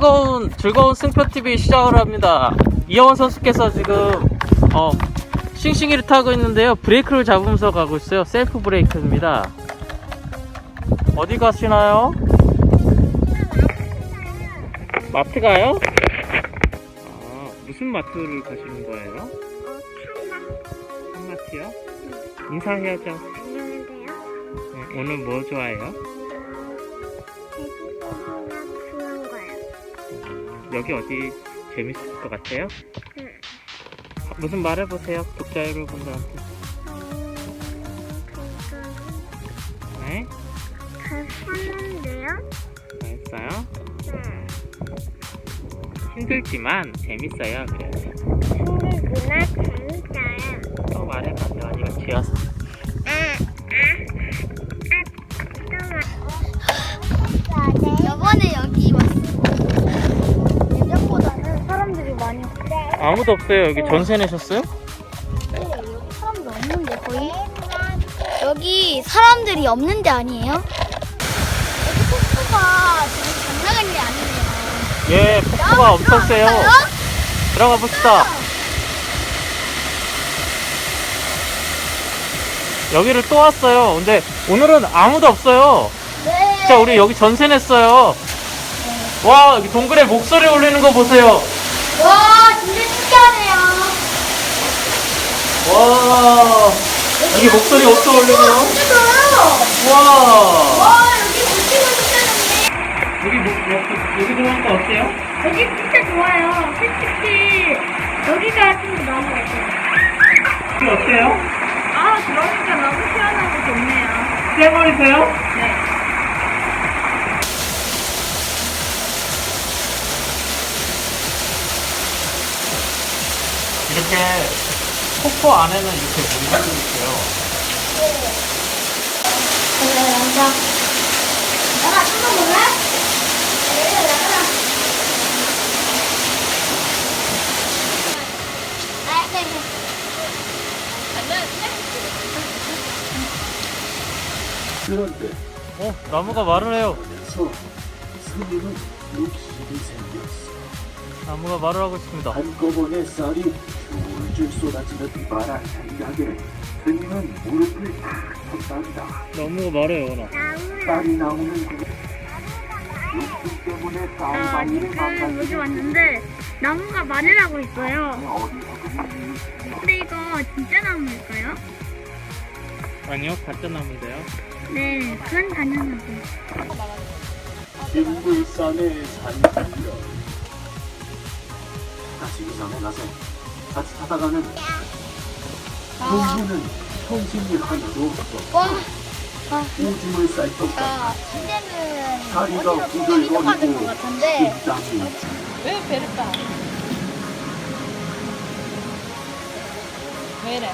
즐거운 즐거운 승표 TV 시작을 합니다. 이영원 선수께서 지금 어 싱싱이를 타고 있는데요. 브레이크를 잡으면서 가고 있어요. 셀프 브레이크입니다. 어디 가시나요? 마트 가요? 아, 무슨 마트를 가시는 거예요? 한마트요? 인사해야죠. 안녕하세요. 네, 오늘 뭐 좋아해요? 여기 어디 재밌을 것 같아요? 응. 무슨 말 해보세요, 독자 여러분들한테. 네? 갔었는데요. 알았어요. 응. 힘들지만 재밌어요. 그래서 힘들구나 재밌어요. 또 말해봐요. 아니면 지어서. 아무도 없어요. 여기 전세 내셨어요? 네, 여기 사람도 없는데 거의. 여기 사람들이 없는데 아니에요? 여기 폭포가 지금 장난이 아니네요. 예, 폭포가 엄청 세요. 들어가 봅시다. 여기를 또 왔어요. 근데 오늘은 아무도 없어요. 네. 진짜 우리 여기 전세 냈어요. 와, 여기 동굴에 목소리 울리는 거 보세요. 와, 진짜 신기하네요. 와, 여기 목소리 어떻게 좋아요. 와, 와, 여기 물티가 진짜 여기, 뭐- 여기, 여기 들어오니까 어때요? 좋네. 여기 진짜 좋아요. 솔직히 여기가 좀더 나은 것 같아요. 여기 어때요? 아, 그러니까 너무 시원하고 좋네요. 쎄버리세요? 네. 이렇게 폭포 안에는 이렇게 물이 있어요. 그래, 남자. 나가, 한번 볼래? 네, 네, 네. 그런데 어, 나무가 말을 해요. 그래서 스님은 욕심이 생겼어. 나무가 말을 하고 있습니다. 한꺼번에 쌀이 줄줄 쏟아지는 바람 생각에 스님은 무릎을 탁 섰단다. 나무가 말해요, 나. 쌀이 나오는 그 욕심 때문에 아, 쌀방울을 지금 여기 왔는데 나무가 말을 하고 있어요. 근데 이거 진짜 나무일까요? 아니요, 가짜 나무인데요. 네, 그건 당연하죠. 인불산의 산길이여 그 산에 가서 같이 타다가는 동무는 형신이 하나도 없어 와, 아, 오줌을 쌀것 아, 같아 이제는 다리가 또 이동하는 것 같은데. 땅이 왜 따? 왜 이래?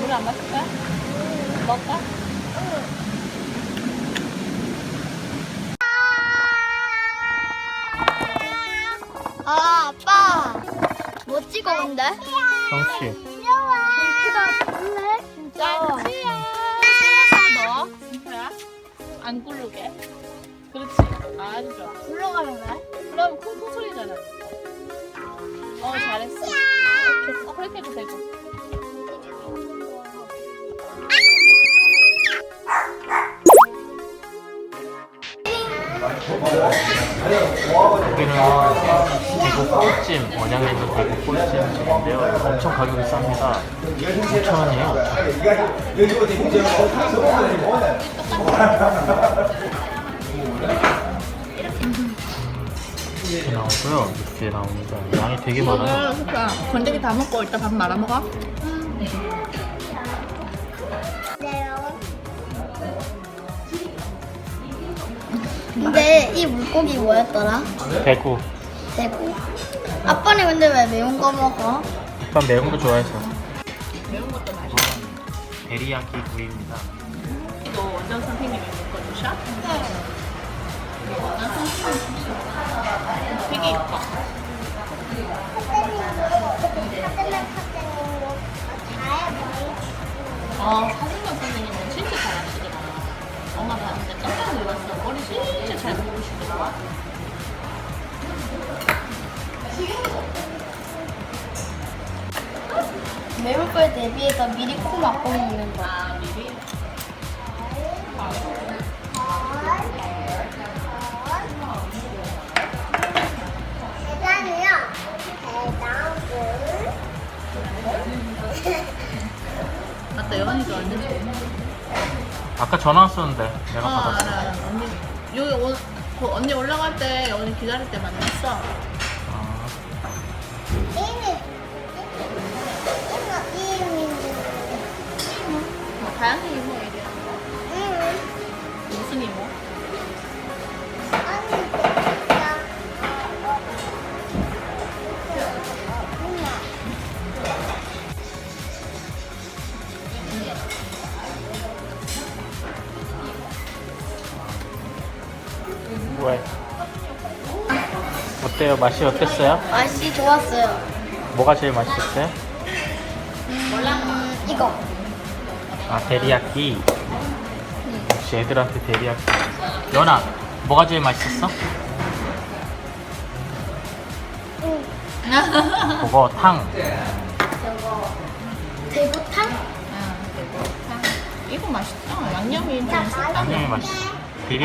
물안 마실 거야? 먹까? 찍어 근데? 정씨. 볼래? 진짜. 넣어. 진짜야? 안 굴르게. 그렇지. 아주 좋아. 굴러가면 돼? 그럼 쿵쿵 소리잖아. 어, 잘했어. 어, 그렇게 해도 되고. 꿀찜, 원양에 있는 집인데요. 이거 엄청 가격이 쌉니다. 5,000원이에요. 이렇게 나오고요. 이렇게 나옵니다. 양이 되게 많아요. 그러니까 건더기 다 먹고 이따 밥 말아 먹어. 근데 이 물고기 뭐였더라? 대구. 대구. 아빠는 근데 왜 매운 거 먹어? 일단 매운 거 좋아해서. 매운 것도 맛있어. 데리야끼 구이입니다. 이거 원장 선생님이 묶어 주셔? 이거 원장 선생님이 주셔. 되게 예뻐. 어, 대비해서 미리 코 막고 먹는 거. 아 미리. 계단이요. 맞다 여원이도 완전 좋네. 아까 전화 왔었는데 내가 어 받았어. 알아 알아. 언니 여기 오, 그 언니 올라갈 때 여원이 기다릴 때 만났어. 왜? 어때요? 맛이 어땠어요? 맛이 좋았어요. 뭐가 제일 맛있었어요? 음, 이거. 아 데리야끼. 역시 애들한테 데리야끼. 연아, 뭐가 제일 맛있었어? 그거 탕. 저거 대구탕? 아, 대구탕. 이거 맛있다. 양념이 좀 색다르네. 양념이 맛있어. 데리